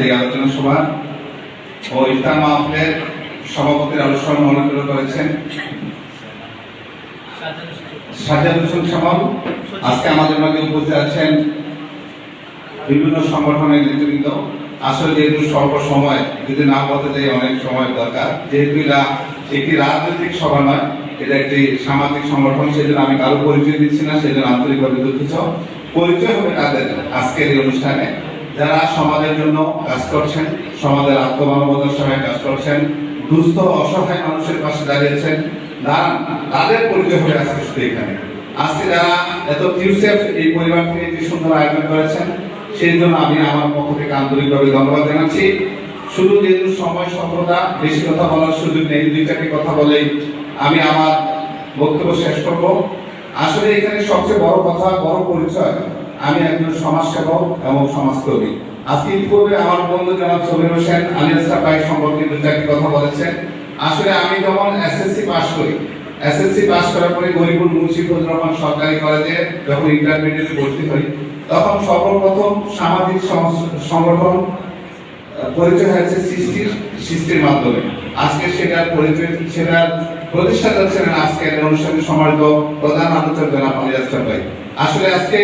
এই আলোচনা সভা ও ইফতার মাহফিলের সভাপতির আলোচনা মনোনীত করেছেন। সাজাদ হোসেন আজকে আমাদের মাঝে উপস্থিত আছেন বিভিন্ন সংগঠনের নেতৃবৃন্দ। আসলে যেহেতু স্বল্প সময়, যদি না বলতে যাই অনেক সময় দরকার। যেহেতু একটি রাজনৈতিক সভা নয়, এটা একটি সামাজিক সংগঠন, সেজন্য আমি কারও পরিচয় দিচ্ছি না, সেজন্য আন্তরিকভাবে দুঃখিত। পরিচয় হবে তাদের আজকের এই অনুষ্ঠানে? যারা সমাজের জন্য কাজ করছেন, সমাজের আত্মমানবতার সহায় কাজ করছেন, দুস্থ, অসহায় মানুষের পাশে দাঁড়িয়েছেন তাদের পরিচয় হয়ে আজকে শুধু এখানে। আজকে যারা এত কিউসেফ এই পরিবার থেকে যে সুন্দর আয়োজন করেছেন, সেই জন্য আমি আমার পক্ষ থেকে আন্তরিকভাবে ধন্যবাদ জানাচ্ছি। শুধু যেহেতু সময় স্বল্পতা বেশি কথা বলার সুযোগ নেই, দুই চারটি কথা বলেই আমি আমার বক্তব্য শেষ করব। আসলে এখানে সবচেয়ে বড় কথা, বড় পরিচয় আমি একজন সমাজসেবক এবং সমাজকর্মী। আজকে ইতিপূর্বে আমার বন্ধু জনাব সবির হোসেন আলিয়াসা ভাই সম্পর্কে দু চারটি কথা বলেছেন। আসলে আমি যখন এসএসসি পাস করি এসএসসি পাস করার পরে গরিবুল মুন্সি ফজলুর রহমান সরকারি কলেজে যখন ইন্টারমিডিয়েটে ভর্তি হই, তখন সর্বপ্রথম সামাজিক সংগঠন পরিচয় হয়েছে সৃষ্টির সৃষ্টির মাধ্যমে। আজকে সেটার পরিচয় সেটার প্রতিষ্ঠাতা ছিলেন আজকে এই অনুষ্ঠানে সম্মানিত প্রধান আলোচক জনাব আলী ভাই। আসলে আজকে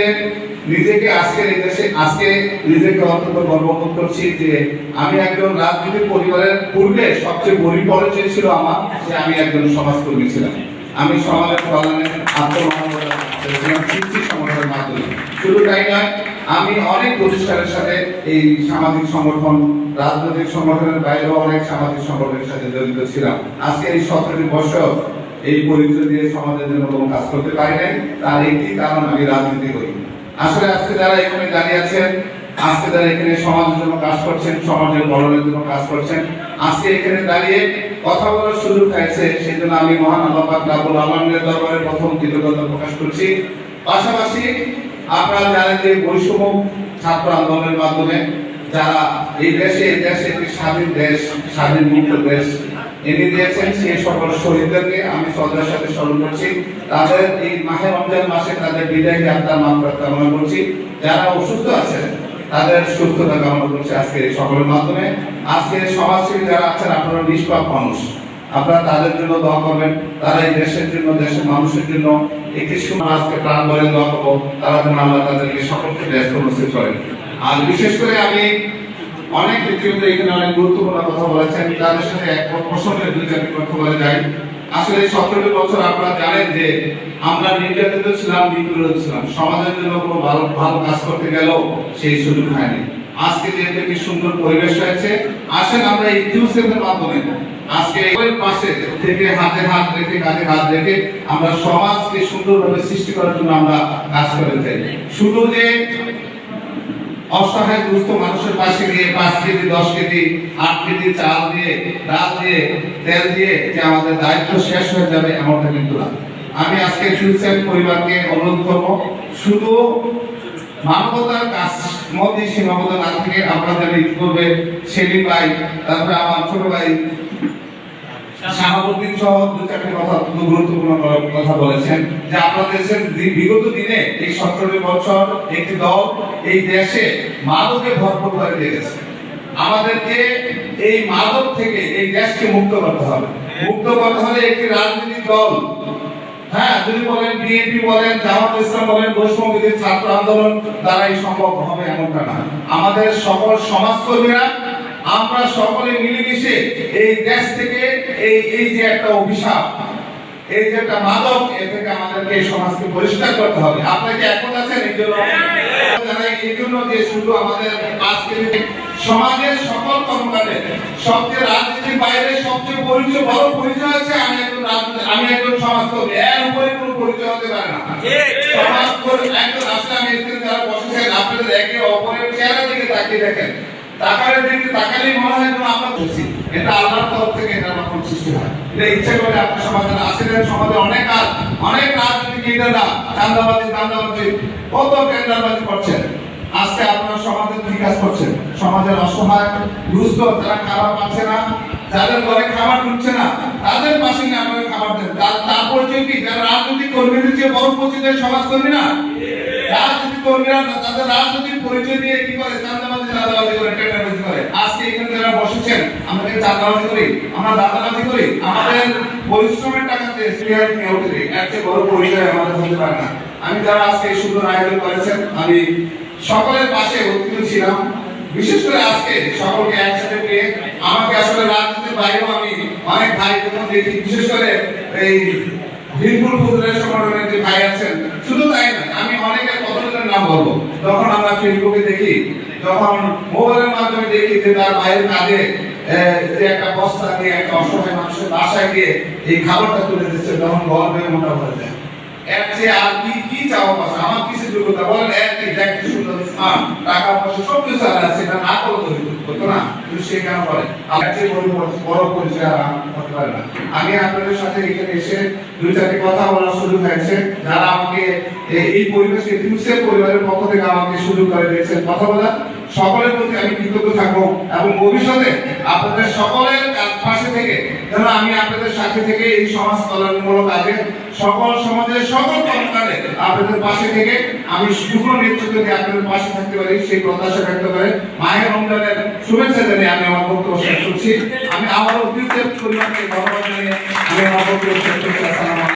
নিজেকে আজকে এই দেশে, আজকে নিজেকে অত্যন্ত গর্ববোধ করছি যে আমি একজন রাজনীতি পরিবারের পূর্বে সবচেয়ে গরিব পরিচয় ছিল আমার, যে আমি একজন সমাজকর্মী ছিলাম। আমি সমাজের কল্যাণে মাধ্যমে। শুধু তাই নয় আমি অনেক প্রতিষ্ঠানের সাথে এই সামাজিক সংগঠন, রাজনৈতিক সংগঠনের বাইরেও অনেক সামাজিক সংগঠনের সাথে জড়িত ছিলাম। আজকে এই সতেরো বছর এই পরিচয় দিয়ে সমাজের জন্য কোনো কাজ করতে পারি নাই, তার একটি কারণ আমি রাজনীতি করি। আসলে আজকে যারা এখানে দাঁড়িয়ে আছেন, আজকে যারা এখানে সমাজের জন্য কাজ করছেন, সমাজের কল্যাণের জন্য কাজ করছেন, আজকে এখানে দাঁড়িয়ে কথা বলার সুযোগ হয়েছে সেই জন্য আমি মহান আল্লাহ পাক রাব্বুল আলামিনের দরবারে প্রথম কৃতজ্ঞতা প্রকাশ করছি। পাশাপাশি আপনারা জানেন যে বৈষম্য ছাত্র আন্দোলনের মাধ্যমে যারা এই দেশে এই দেশে একটি স্বাধীন দেশ, স্বাধীন মুক্ত দেশ এনে দিয়েছেন সেই সকল শহীদদেরকে আমি শ্রদ্ধার সাথে স্মরণ করছি। তাদের এই মাহে রমজান মাসে তাদের বিদায় যাত্রা মাত্রা কামনা করছি। যারা অসুস্থ আছেন, তাদের সুস্থতা কামনা করছি আজকে সকলের মাধ্যমে। আজকে সমাজসেবী যারা আছেন, আপনারা নিষ্পাপ মানুষ। আপনারা তাদের জন্য দোয়া করবেন। তারা এই দেশের জন্য, দেশের মানুষের জন্য একটি সময় আজকে প্রাণ বলে দোয়া করব। তারা যেন আল্লাহ তাদেরকে সকলকে ব্যস্ত উপস্থিত করেন। আর বিশেষ করে আমি অনেক ব্যক্তিগত এখানে অনেক গুরুত্বপূর্ণ কথা বলেছেন। তাদের সাথে এক প্রসঙ্গে দুই চারটি কথা বলে যাই। আসলে সতেরো বছর আপনারা জানেন যে আমরা নির্যাতিত ছিলাম, নিপীড়িত ছিলাম। সমাজের জন্য কোনো ভালো ভালো কাজ করতে গেলেও সেই সুযোগ হয়নি। আজকে যে একটি সুন্দর পরিবেশ হয়েছে, আসেন আমরা এই ইউসেফের মাধ্যমে আজকে এই পাশে থেকে হাতে হাত রেখে, কাঁধে হাত রেখে আমরা সমাজকে সুন্দরভাবে সৃষ্টি করার জন্য আমরা কাজ করে যাই। শুধু যে অসহায় দুস্থ মানুষের পাশে গিয়ে পাঁচ কেজি, দশ কেজি, আট কেজি চাল দিয়ে, ডাল দিয়ে, তেল দিয়ে যে আমাদের দায়িত্ব শেষ হয়ে যাবে, এমনটা কিন্তু না। আমি আজকে ফিউচার পরিবারকে অনুরোধ করব, শুধু মানবতার কাজ মধ্যে সীমাবদ্ধ না থেকে আমরা যেন ইতিপূর্বে সেলিম ভাই, তারপরে আমার ছোট ভাই শাহাবুদ্দিন সহ দু চারটি কথা খুব গুরুত্বপূর্ণ কথা বলেছেন যে আপনাদের দেশের বিগত দিনে এই সতেরো বছর একটি দল এই দেশে মাদকে ভরপুর করে দিয়ে গেছে আমাদেরকে এই মাদক থেকে এই দেশকে মুক্ত করতে হবে। মুক্ত করতে হলে একটি রাজনৈতিক দল। হ্যাঁ যদি বলেন বিএনপি বলেন, জামাত ইসলাম বলেন বৈষ্ণবীদের ছাত্র আন্দোলন দ্বারাই সম্ভব হবে এমনটা না। আমাদের সকল সমাজকর্মীরা আমরা সকলে মিলেমিশে এই দেশ থেকে এই এই যে একটা অভিশাপ, এই যে একটা মাদক, এ থেকে আমাদেরকে সমাজকে পরিষ্কার করতে হবে। আপনাকে একমত আছেন এই জন্য? জানাই এই জন্য যে শুধু আমাদের আজকে সমাজের সকল কর্মকাণ্ডে, সবচেয়ে রাজনীতির বাইরে সবচেয়ে পরিচয় বড় পরিচয় আছে আমি একজন রাজনীতি আমি একজন সমাজকর্মী। এর উপরে কোনো পরিচয় হতে পারে না। সমাজকর্মী একজন আমি এখানে যারা বসেছেন আপনাদের একে অপরের চেহারা দিকে তাকিয়ে দেখেন। দিকে তাকালেই মনে হয় যেন আমরা বলছি এটা আল্লাহর তরফ থেকে এটা সৃষ্টি হয় এটা ইচ্ছা করে আপনার সমাজে সমাজে অনেক কাজ অনেক রাজনীতি চান্দাবাজি চান্দাবাজি। কত করছেন? আজকে আপনারা কি কাজ করছেন। সমাজের অসহায় দুস্থ যারা খাবার পাচ্ছে না, যাদের ঘরে খাবার ঢুকছে না, তাদের পাশে আপনারা খাবার দেন। তার- পরিচয় যারা রাজনৈতিক কর্মীদের চেয়ে বড় কর্মী না? রাজনৈতিক কর্মীরা তাদের রাজনৈতিক পরিচয় দিয়ে কি করে? চান্দাবাজি টেন্ডারবাজি করে। আমাদের চাঁদাবাজি করি, আমরা দাদাবাজি করি, আমাদের পরিশ্রমের টাকাতে স্পেয়ার নিয়ে উঠে চেয়ে বড় পরিচয় আমাদের হতে পারে না। আমি যারা আজকে সুন্দর আয়োজন করেছেন, আমি সকলের পাশে উত্তীর্ণ ছিলাম। বিশেষ করে আজকে সকলকে একসাথে পেয়ে আমাকে আসলে রাজনীতির বাইরেও আমি অনেক ভাই যখন দেখি। বিশেষ করে এই সংগঠনের যে ভাই আছেন, শুধু তাই না, আমি কতজনের নাম বলব। যখন আমরা ফেসবুকে দেখি, যখন মোবাইলের মাধ্যমে দেখি যে তার ভাইয়ের কাঁধে যে একটা বস্তা নিয়ে একটা অসহায় মানুষের বাসায় গিয়ে এই খাবারটা তুলে দিচ্ছে, তখন গল্পে মোটা হয়ে যায়। কি চাওয়া আমার কিছু যোগ্যতা বলেন সুন্দর টাকা পয়সা সব কিছু আর আছে না তো হতো না। কিন্তু সে কেন বড় পরিচয় আর হতে পারে না। আমি আপনাদের সাথে এখানে এসে দুই চারটি কথা বলার সুযোগ হয়েছে যারা আমাকে এই- পরিবেশে পরিবারের পক্ষ থেকে আমাকে সুযোগ করে দিয়েছেন। কথা বলার সকলের প্রতি আমি কৃতজ্ঞ থাকব এবং ভবিষ্যতে আপনাদের সকলের পাশে থেকে যেন আমি আপনাদের সাথে থেকে এই সমাজ কল্যাণমূলক কাজে সকল সমাজের সকল আপনাদের পাশে থেকে আমি শুভ্র নেতৃত্ব দিয়ে আপনাদের পাশে থাকতে পারি, সেই প্রত্যাশা ব্যক্ত করে মায়ের রমজানের শুভেচ্ছা জানিয়ে আমি আমার বক্তব্য শেষ করছি আমি আবারও অভিযোগ পরিবারকে ধন্যবাদ জানিয়ে আমি আমার বক্তব্য শেষ করছি।